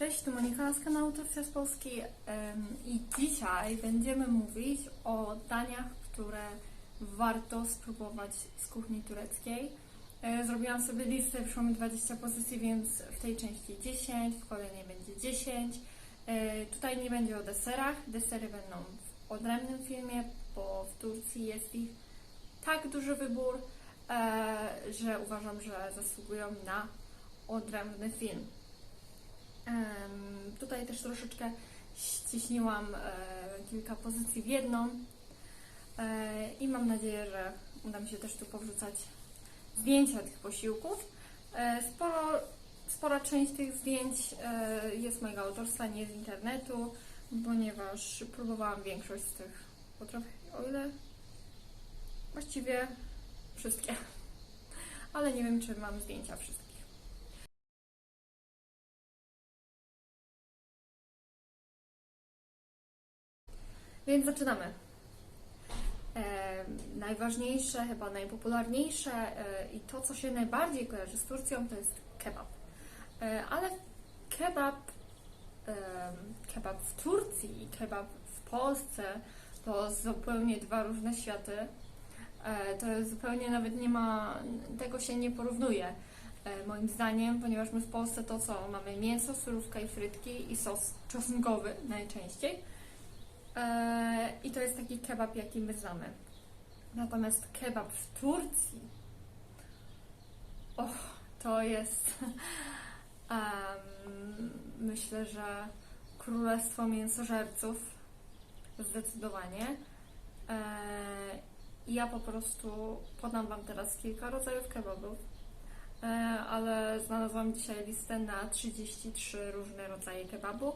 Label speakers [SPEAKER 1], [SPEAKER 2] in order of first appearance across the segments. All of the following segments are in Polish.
[SPEAKER 1] Cześć, tu Monika z kanału Turcja z Polski i dzisiaj będziemy mówić o daniach, które warto spróbować z kuchni tureckiej. E, Zrobiłam sobie listę, wyszło mi 20 pozycji, więc w tej części 10, w kolejnej będzie 10. E, Tutaj nie będzie o deserach, desery będą w odrębnym filmie, bo w Turcji jest ich tak duży wybór, e, że uważam, że zasługują na odrębny film. Tutaj też troszeczkę ściśniłam e, kilka pozycji w jedną e, i mam nadzieję, że uda mi się też tu powrzucać zdjęcia tych posiłków. E, Sporo, spora część tych zdjęć jest mojego autorstwa, nie z internetu, ponieważ próbowałam większość z tych potraw, o ile właściwie wszystkie, ale nie wiem, czy mam zdjęcia wszystkich. Więc zaczynamy. E, najważniejsze, chyba najpopularniejsze e, i to, co się najbardziej kojarzy z Turcją, to jest kebab. E, ale kebab, e, kebab w Turcji i kebab w Polsce to zupełnie dwa różne światy. E, to zupełnie nawet nie ma, tego się nie porównuje. e, Moim zdaniem, ponieważ my w Polsce to co? Mamy mięso, surówka i frytki i sos czosnkowy najczęściej. E, I to jest taki kebab, jaki my znamy. Natomiast kebab w Turcji, och, to jest, em, myślę, że królestwo mięsożerców, zdecydowanie. E, ja po prostu podam Wam teraz kilka rodzajów kebabów, e, ale znalazłam dzisiaj listę na 33 różne rodzaje kebabu.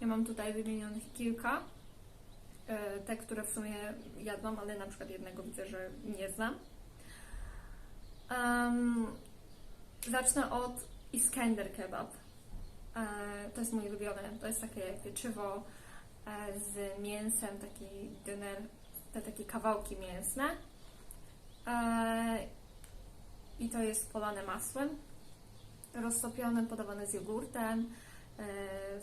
[SPEAKER 1] Ja mam tutaj wymienionych kilka. E, te, które w sumie jadłam, ale na przykład jednego widzę, że nie znam. Em, zacznę od Iskender kebab. E, to jest mój ulubiony. To jest takie pieczywo e, z mięsem, taki döner, te takie kawałki mięsne. E, I to jest polane masłem, roztopione, podawane z jogurtem. E,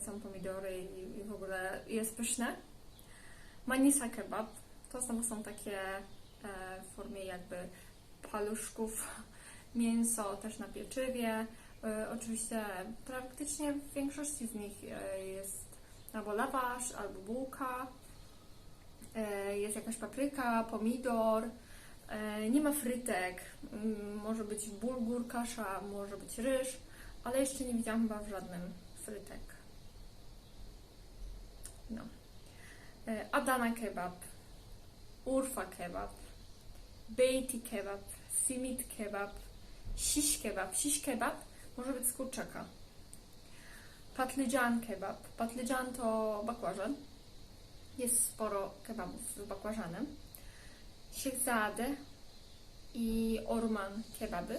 [SPEAKER 1] są pomidory i, i w ogóle jest pyszne. Manisa kebab to są, są takie e, w formie jakby paluszków mięso też na pieczywie. E, oczywiście praktycznie w większości z nich e, jest albo lawasz, albo bułka. Jest jakaś papryka, pomidor. Nie ma frytek. Mm, Może być bulgur, kasza, może być ryż, ale jeszcze nie widziałam chyba w żadnym frytek. No. E, Adana kebab, Urfa kebab, Beyti kebab, Simit kebab, Shish kebab. Shish kebab może być z kurczaka. Patlıcan kebab. Patlıcan to bakłażan. Jest sporo kebabów z bakłażanem. Şehzade i Orman kebaby.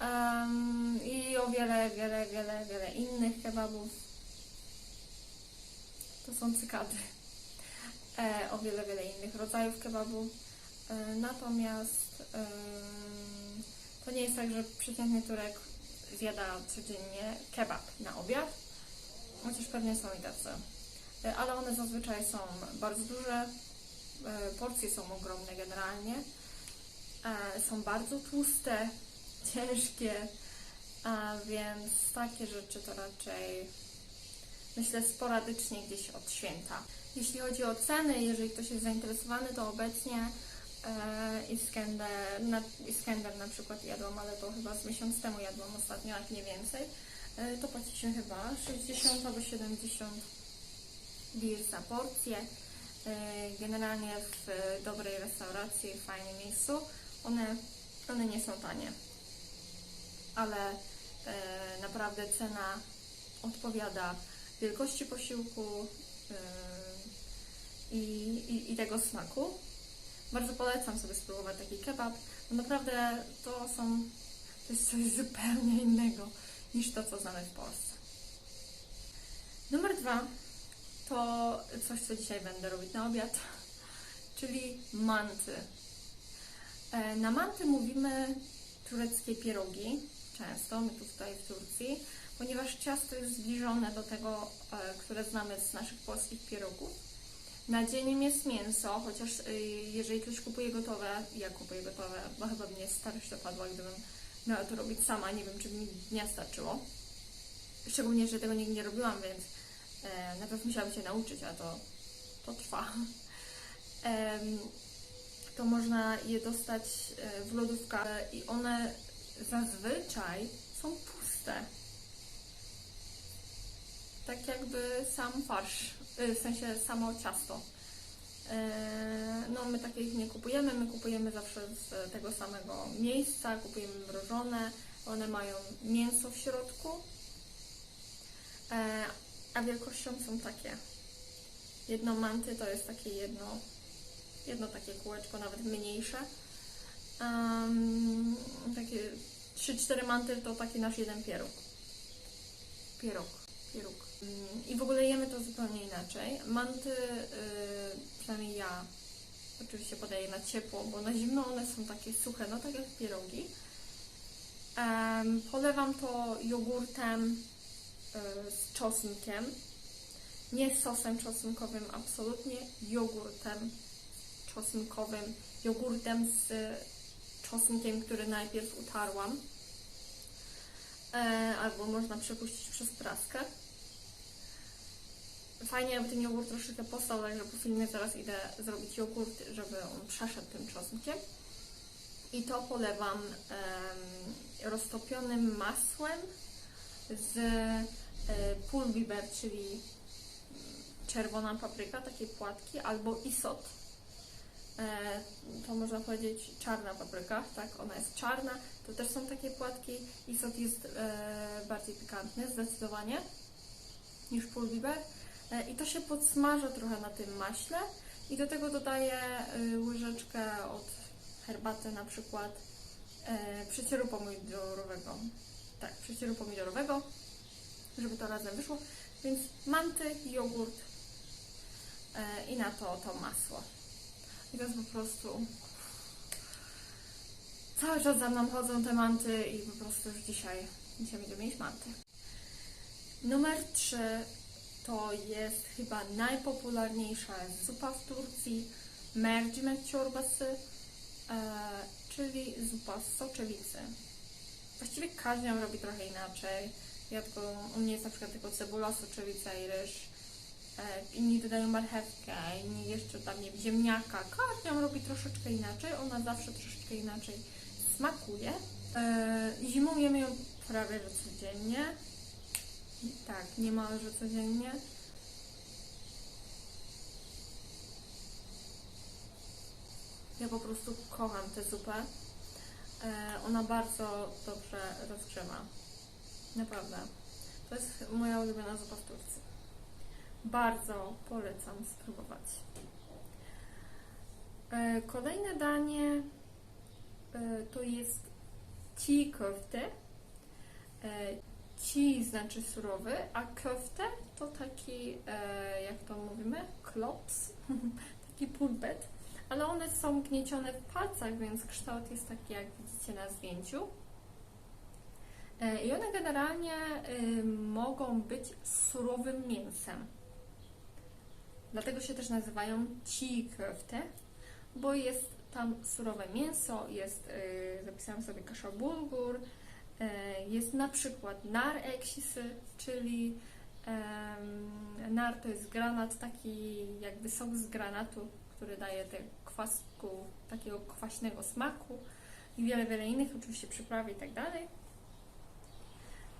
[SPEAKER 1] Em, I o wiele, wiele, wiele, wiele innych kebabów to są cykady. E, o wiele, wiele innych rodzajów kebabu. E, natomiast em, to nie jest tak, że przeciętny Turek zjada codziennie kebab na obiad, chociaż pewnie są i tacy. E, ale one zazwyczaj są bardzo duże, e, porcje są ogromne generalnie, e, są bardzo tłuste, ciężkie, a więc takie rzeczy to raczej myślę sporadycznie gdzieś od święta. Jeśli chodzi o ceny, jeżeli ktoś jest zainteresowany, to obecnie e, Iskender, na, Iskender na przykład jadłam, ale to chyba z miesiąc temu jadłam ostatnio, jak nie więcej, e, to płaci się chyba 60 albo 70 lir za porcję. E, generalnie w dobrej restauracji, w fajnym miejscu, one, one nie są tanie, ale naprawdę cena odpowiada wielkości posiłku yy, i, i, i tego smaku. Bardzo polecam sobie spróbować taki kebab. bo naprawdę to są to jest coś zupełnie innego niż to, co znamy w Polsce. Numer dwa to coś, co dzisiaj będę robić na obiad, czyli manty. E, Na manty mówimy tureckie pierogi, często, my tu tutaj w Turcji, ponieważ ciasto jest zbliżone do tego, e, które znamy z naszych polskich pierogów. Nadzieniem jest mięso, chociaż y, jeżeli ktoś kupuje gotowe, ja kupuję gotowe, bo chyba mnie starość dopadła, gdybym miała to robić sama, nie wiem, czy mi dnia starczyło. Szczególnie, że tego nigdy nie robiłam, więc e, najpierw musiałam się nauczyć, a to, to trwa. To można je dostać e, w lodówkach e, i one zazwyczaj są puste. Tak jakby sam farsz, y, w sensie samo ciasto. E, No, my takich nie kupujemy, my kupujemy zawsze z tego samego miejsca, kupujemy mrożone, one mają mięso w środku, E, a wielkością są takie. Jedno manty to jest takie jedno, jedno takie kółeczko, nawet mniejsze. Um, takie 3-4 manty to taki nasz jeden pieróg. Pieróg, pieróg. Mm, I w ogóle jemy to zupełnie inaczej. Manty, y, przynajmniej ja, oczywiście podaję na ciepło, bo na zimno one są takie suche, no tak jak pierogi. Polewam to jogurtem y, z czosnkiem. Nie sosem czosnkowym, absolutnie jogurtem czosnkowym, jogurtem z czosnkiem, który najpierw utarłam. E, albo można przepuścić przez praskę. Fajnie, aby ten jogurt troszeczkę postał, także po filmie zaraz idę zrobić jogurt, żeby on przeszedł tym czosnkiem. I to polewam em, roztopionym masłem z e, pulbiber, czyli czerwona papryka, takie płatki, albo isot. E, to można powiedzieć czarna papryka, tak, ona jest czarna. To też są takie płatki. Isot jest e, bardziej pikantny, zdecydowanie, niż pulbiber. E, I to się podsmaża trochę na tym maśle. I do tego dodaję y, łyżeczkę od herbaty na przykład e, przecieru pomidorowego. Tak, przecieru pomidorowego, żeby to razem wyszło. Więc manty, jogurt e, i na to to masło. I to jest po prostu. Cały czas za mną chodzą te manty i po prostu już dzisiaj, dzisiaj będziemy mieć manty. Numer 3 to jest chyba najpopularniejsza zupa w Turcji, mercimek çorbası, e, czyli zupa z soczewicy. Właściwie każdy ją robi trochę inaczej. Ja tylko, u mnie jest na przykład tylko cebula, soczewica i ryż. E, inni dodają marchewkę, inni jeszcze tam nie ziemniaka. Każdy ją robi troszeczkę inaczej, ona zawsze troszeczkę inaczej smakuje. E, zimą jemy ją prawie że codziennie. Tak, niemalże codziennie. Ja po prostu kocham tę zupę. E, ona bardzo dobrze rozgrzewa. Naprawdę. To jest moja ulubiona zupa w Turcji. Bardzo polecam spróbować. E, Kolejne danie e, to jest ci köfte. E, Ci znaczy surowy, a köfte to taki, e, jak to mówimy, klops, taki pulpet. Ale one są gniecione w palcach, więc kształt jest taki, jak widzicie na zdjęciu. E, I one generalnie y, mogą być surowym mięsem. Dlatego się też nazywają ci köfte, bo jest tam surowe mięso, jest, y, zapisałam sobie kasza bulgur, jest na przykład nar ekşisi, czyli nar to jest granat, taki jakby sok z granatu, który daje te kwasku, takiego kwaśnego smaku i wiele, wiele innych, oczywiście przyprawy i tak dalej.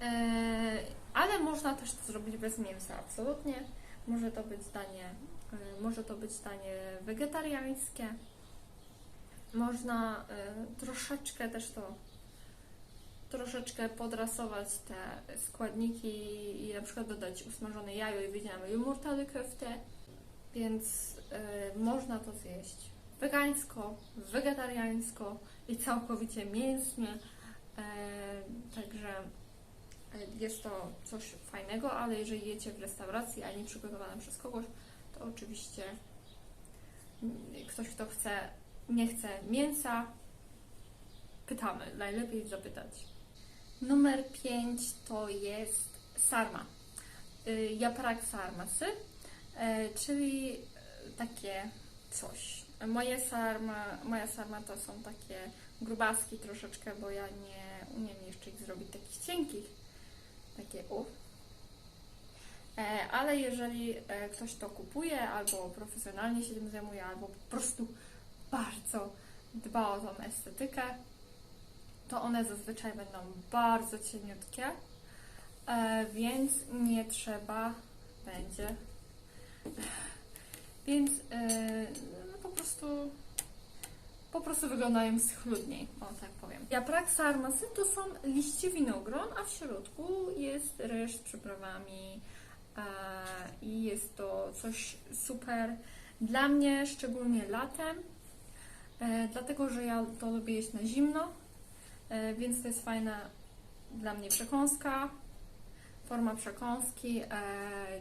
[SPEAKER 1] E, Ale można też to zrobić bez mięsa, absolutnie. Może to być danie, e, może to być danie wegetariańskie. Można e, troszeczkę też to troszeczkę podrasować te składniki i na przykład dodać usmażone jajo i wydzielamy yumurtalı köfte, więc e, można to zjeść wegańsko, wegetariańsko i całkowicie mięsnie. E, także e, jest to coś fajnego, ale jeżeli jecie w restauracji, a nie przygotowane przez kogoś, to oczywiście mm, ktoś, kto chce, nie chce mięsa, pytamy. Najlepiej zapytać. Numer 5 to jest sarma. Y, Japrak sarmasy, e, czyli e, takie coś. Moje sarma, moja sarma to są takie grubaski troszeczkę, bo ja nie umiem jeszcze ich zrobić takich cienkich. Takie u. E, Ale jeżeli ktoś to kupuje, albo profesjonalnie się tym zajmuje, albo po prostu bardzo dba o tą estetykę, to one zazwyczaj będą bardzo cieniutkie, e, więc nie trzeba będzie. Więc e, no po prostu po prostu wyglądają schludniej, o tak powiem. Japrak sarmasy to są liście winogron, a w środku jest ryż z przyprawami i jest to coś super dla mnie, szczególnie latem, e, dlatego że ja to lubię jeść na zimno, więc to jest fajna dla mnie przekąska, forma przekąski, e,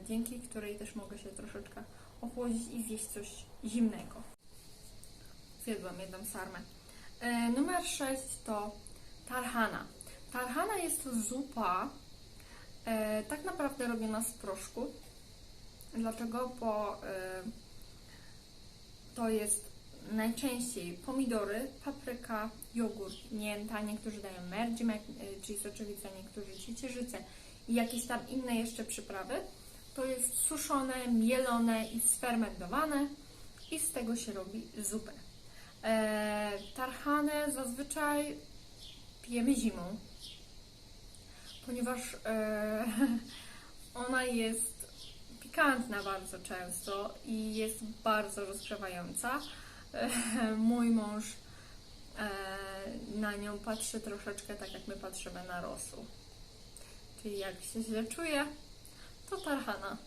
[SPEAKER 1] dzięki której też mogę się troszeczkę ochłodzić i zjeść coś zimnego. Zjadłam jedną sarmę. E, numer 6 to tarhana. Tarhana jest to zupa e, tak naprawdę robiona z proszku. Dlaczego? Bo e, to jest najczęściej pomidory, papryka, jogurt, mięta, niektórzy dają merdzimek, e, czyli soczewica, niektórzy ciecierzycę i jakieś tam inne jeszcze przyprawy. To jest suszone, mielone i sfermentowane i z tego się robi zupę. E, tarhanę zazwyczaj pijemy zimą, ponieważ e, ona jest pikantna bardzo często i jest bardzo rozgrzewająca. Mój mąż e, na nią patrzy troszeczkę tak, jak my patrzymy na rosół. Czyli jak się źle czuje, to tarhana.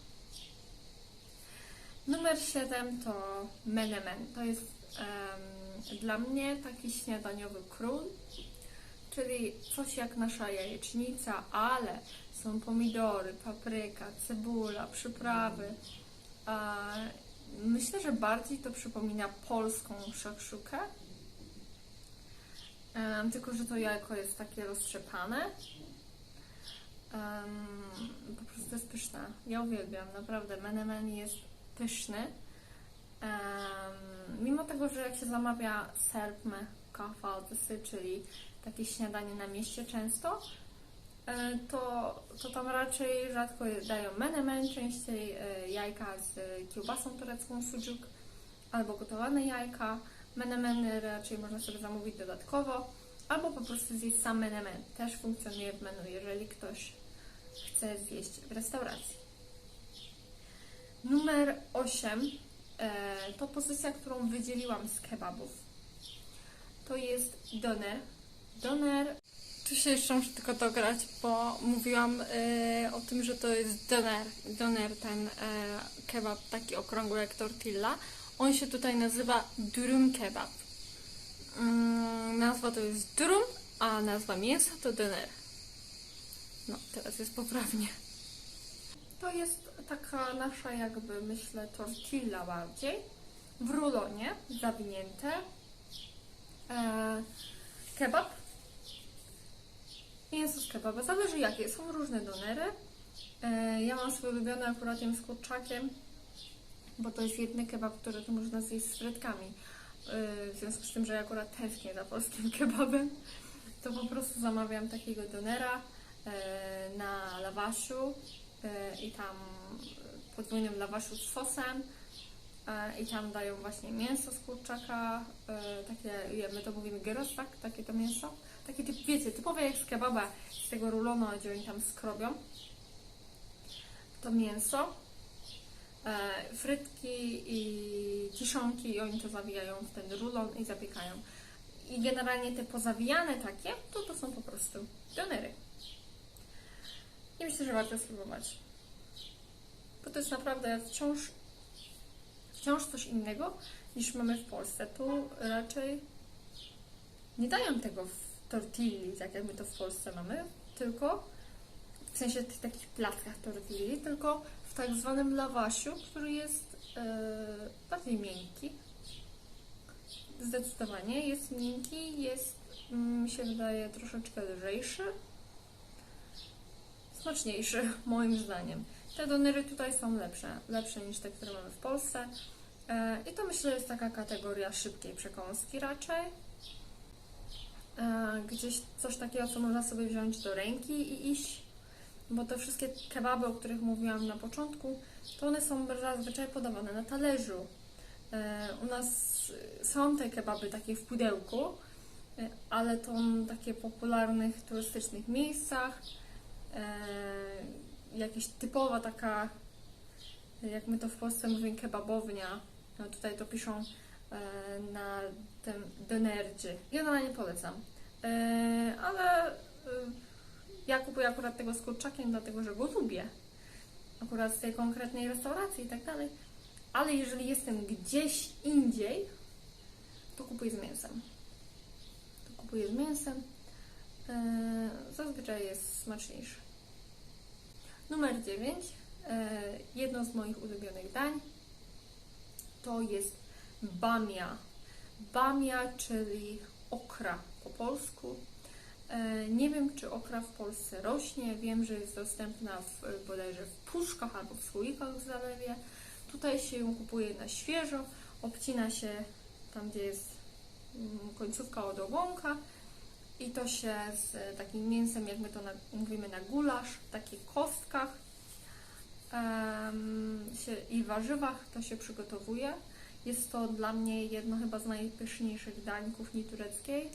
[SPEAKER 1] Numer 7 to menemen. To jest em, dla mnie taki śniadaniowy król, czyli coś jak nasza jajecznica, ale są pomidory, papryka, cebula, przyprawy. A myślę, że bardziej to przypomina polską szakszukę, em, tylko że to jajko jest takie roztrzepane. Em, po prostu jest pyszne. Ja uwielbiam, naprawdę. Menemen jest pyszny. Em, mimo tego, że jak się zamawia serpme kahvaltısı, czyli takie śniadanie na mieście często, to, to tam raczej rzadko dają menemen, częściej e, jajka z kiełbasą turecką sucuk albo gotowane jajka. Menemeny raczej można sobie zamówić dodatkowo, albo po prostu zjeść sam menemen. Też funkcjonuje w menu, jeżeli ktoś chce zjeść w restauracji. Numer 8 e, to pozycja, którą wydzieliłam z kebabów. To jest doner. Doner. Tu się jeszcze muszę tylko dograć, bo mówiłam e, o tym, że to jest doner. Doner, ten e, kebab taki okrągły jak tortilla. On się tutaj nazywa durum kebab. Mm, nazwa to jest durum, a nazwa mięsa to doner. No, teraz jest poprawnie. To jest taka nasza jakby, myślę, tortilla bardziej. W rulonie, zawinięte. E, kebab. Mięso kebaba. Zależy jakie. Są różne donery. E, ja mam swój ulubiony akurat z kurczakiem, bo to jest jedyny kebab, który tu można zjeść z frytkami. E, w związku z tym, że ja akurat tęsknię za polskim kebabem, to po prostu zamawiam takiego donera e, na lawaszu i tam podwójnym lawaszu z sosem i tam dają właśnie mięso z kurczaka, takie, my to mówimy gyros, tak? Takie to mięso. Takie typ, wiecie, typowe jak z kebaba, z tego rulonu, gdzie oni tam skrobią. To mięso, e, frytki i kiszonki i oni to zawijają w ten rulon i zapiekają. I generalnie te pozawijane takie, to to są po prostu donery. I myślę, że warto spróbować. Bo to jest naprawdę wciąż, wciąż coś innego niż mamy w Polsce. Tu raczej nie dają tego w tortilli, tak jak my to w Polsce mamy, tylko w sensie tych takich plackach tortilli, tylko w tak zwanym lawasiu, który jest e, bardziej miękki. Zdecydowanie jest miękki, jest, mm, mi się wydaje, troszeczkę lżejszy. smaczniejszy, moim zdaniem. Te donery tutaj są lepsze, lepsze niż te, które mamy w Polsce. E, I to myślę jest taka kategoria szybkiej przekąski raczej. E, Gdzieś coś takiego, co można sobie wziąć do ręki i iść, bo te wszystkie kebaby, o których mówiłam na początku, to one są zazwyczaj podawane na talerzu. E, U nas są te kebaby takie w pudełku, e, ale to w takich popularnych turystycznych miejscach. Jakaś typowa taka, jak my to w Polsce mówimy, kebabownia. No tutaj to piszą na tym denerdzie. Generalnie polecam. E, ale e, ja kupuję akurat tego z kurczakiem, dlatego że go lubię. Akurat z tej konkretnej restauracji i tak dalej. Ale jeżeli jestem gdzieś indziej, to kupuję z mięsem. To kupuję z mięsem. E, zazwyczaj jest smaczniejszy. Numer 9. E, jedno z moich ulubionych dań to jest bamia. Bamia, czyli okra po polsku. E, Nie wiem, czy okra w Polsce rośnie. Wiem, że jest dostępna w, bodajże w puszkach albo w słoikach w zalewie. Tutaj się ją kupuje na świeżo. Obcina się tam, gdzie jest mm, końcówka od ogonka. I to się z takim mięsem, jak my to na, mówimy na gulasz, w takich kostkach em, się, i warzywach to się przygotowuje. Jest to dla mnie jedno chyba z najpyszniejszych dań kuchni tureckiej,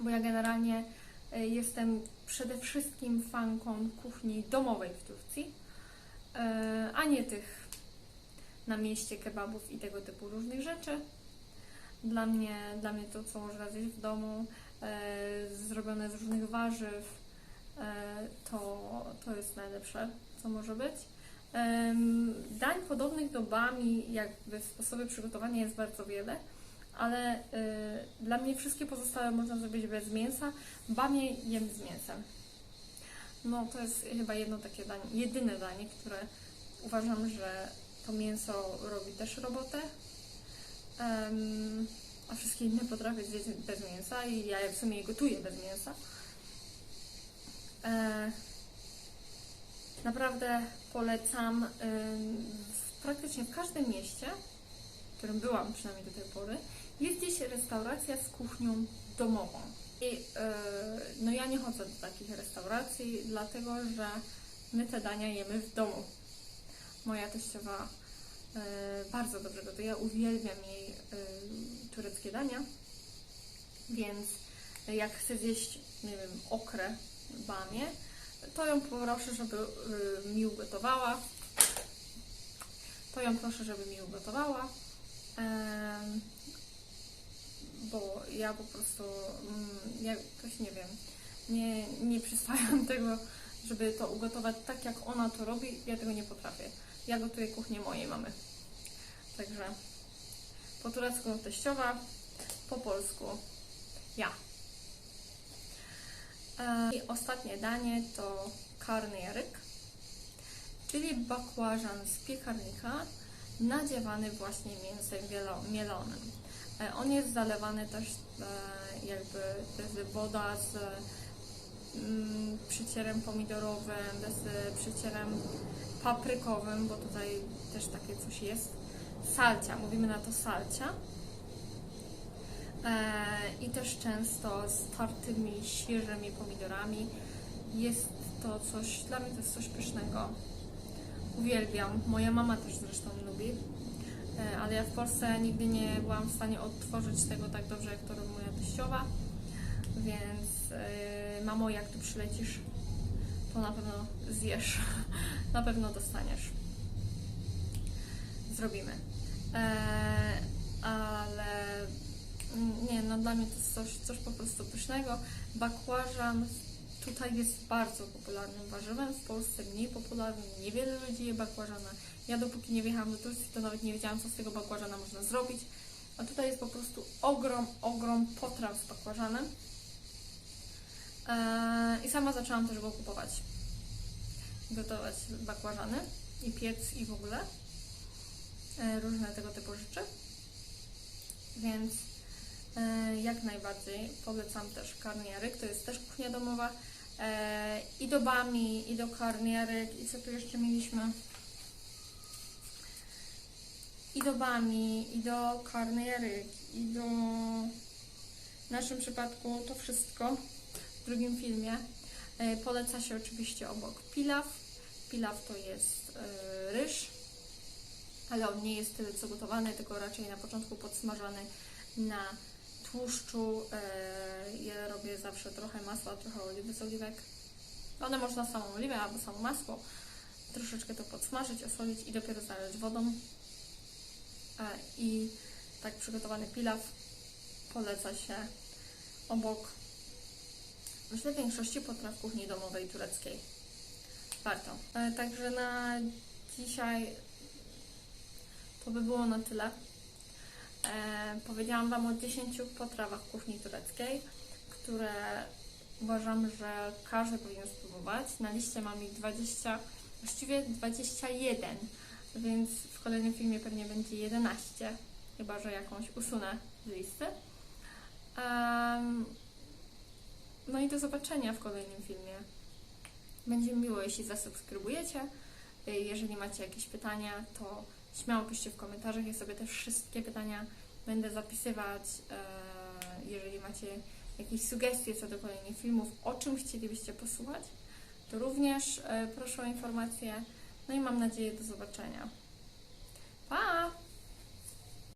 [SPEAKER 1] bo ja generalnie e, jestem przede wszystkim fanką kuchni domowej w Turcji, e, a nie tych na mieście kebabów i tego typu różnych rzeczy. Dla mnie, dla mnie to, co można zjeść w domu, e, zrobione z różnych warzyw, to, to jest najlepsze, co może być. Dań podobnych do bami, jakby sposoby przygotowania jest bardzo wiele, ale y, dla mnie wszystkie pozostałe można zrobić bez mięsa. Bamie jem z mięsem. No to jest chyba jedno takie danie, jedyne danie, które uważam, że to mięso robi też robotę. Em, a wszystkie inne potrafię zjeść bez mięsa i ja w sumie je gotuję bez mięsa. E, naprawdę polecam w praktycznie w każdym mieście, w którym byłam przynajmniej do tej pory, jest gdzieś restauracja z kuchnią domową. I yy, no ja nie chodzę do takich restauracji, dlatego że my te dania jemy w domu. Moja teściowa yy, bardzo dobrze gotuje, uwielbiam jej yy, tureckie dania, więc jak chcę zjeść, nie wiem, okrę, bamię, to ją proszę, żeby y, mi ugotowała. To ją proszę, żeby mi ugotowała. Bo ja po prostu mm, jakoś nie wiem, nie, nie przyswajam tego, żeby to ugotować tak, jak ona to robi. Ja tego nie potrafię. Ja gotuję kuchnię mojej mamy. Także po turecku teściowa, po polsku ja. I ostatnie danie to karnierek, czyli bakłażan z piekarnika nadziewany właśnie mięsem mielonym. E, On jest zalewany też e, jakby jest woda z mm, przycierem pomidorowym, z przycierem paprykowym, bo tutaj też takie coś jest. Salcia, mówimy na to salcia. E, i też często z tartymi, świeżymi pomidorami. Jest to coś, dla mnie to jest coś pysznego. Uwielbiam. Moja mama też zresztą lubi. E, Ale ja w Polsce nigdy nie byłam w stanie odtworzyć tego tak dobrze, jak to robi moja teściowa. Więc e, mamo, jak tu przylecisz, to na pewno zjesz. na pewno dostaniesz. Zrobimy. Ale nie, no dla mnie to jest coś, coś po prostu pysznego. Bakłażan tutaj jest bardzo popularnym warzywem, w Polsce mniej popularnym, niewiele ludzi je bakłażana. Ja dopóki nie wjechałam do Turcji, to nawet nie wiedziałam, co z tego bakłażana można zrobić. A tutaj jest po prostu ogrom, ogrom potraw z bakłażanem. Eee, I sama zaczęłam też go kupować. Gotować bakłażany i piec i w ogóle. E, różne tego typu rzeczy. Więc jak najbardziej polecam też karnieryk. To jest też kuchnia domowa. e, i do bami, i do karnierek, i co tu jeszcze mieliśmy? I do bami, i do karnierek, i do... W naszym przypadku to wszystko w drugim filmie. E, Poleca się oczywiście obok pilaw. Pilaw to jest e, ryż, ale on nie jest tyle co gotowany, tylko raczej na początku podsmażany na tłuszczu. E, Ja robię zawsze trochę masła, trochę oliwy z oliwek. One można samą oliwę albo samo masło. Troszeczkę to podsmażyć, osolić i dopiero zalać wodą. E, I tak przygotowany pilaw poleca się obok myślę większości potraw kuchni domowej tureckiej. Warto. E, Także na dzisiaj to by było na tyle. E, powiedziałam Wam o 10 potrawach kuchni tureckiej, które uważam, że każdy powinien spróbować. Na liście mam ich 20, właściwie 21, więc w kolejnym filmie pewnie będzie 11, chyba że jakąś usunę z listy. No i do zobaczenia w kolejnym filmie. Będzie miło, jeśli zasubskrybujecie. Y, Jeżeli macie jakieś pytania, to śmiało piszcie w komentarzach. Ja sobie te wszystkie pytania będę zapisywać. E, Jeżeli macie jakieś sugestie co do kolejnych filmów, o czym chcielibyście posłuchać, to również e, proszę o informacje. No i mam nadzieję do zobaczenia. Pa!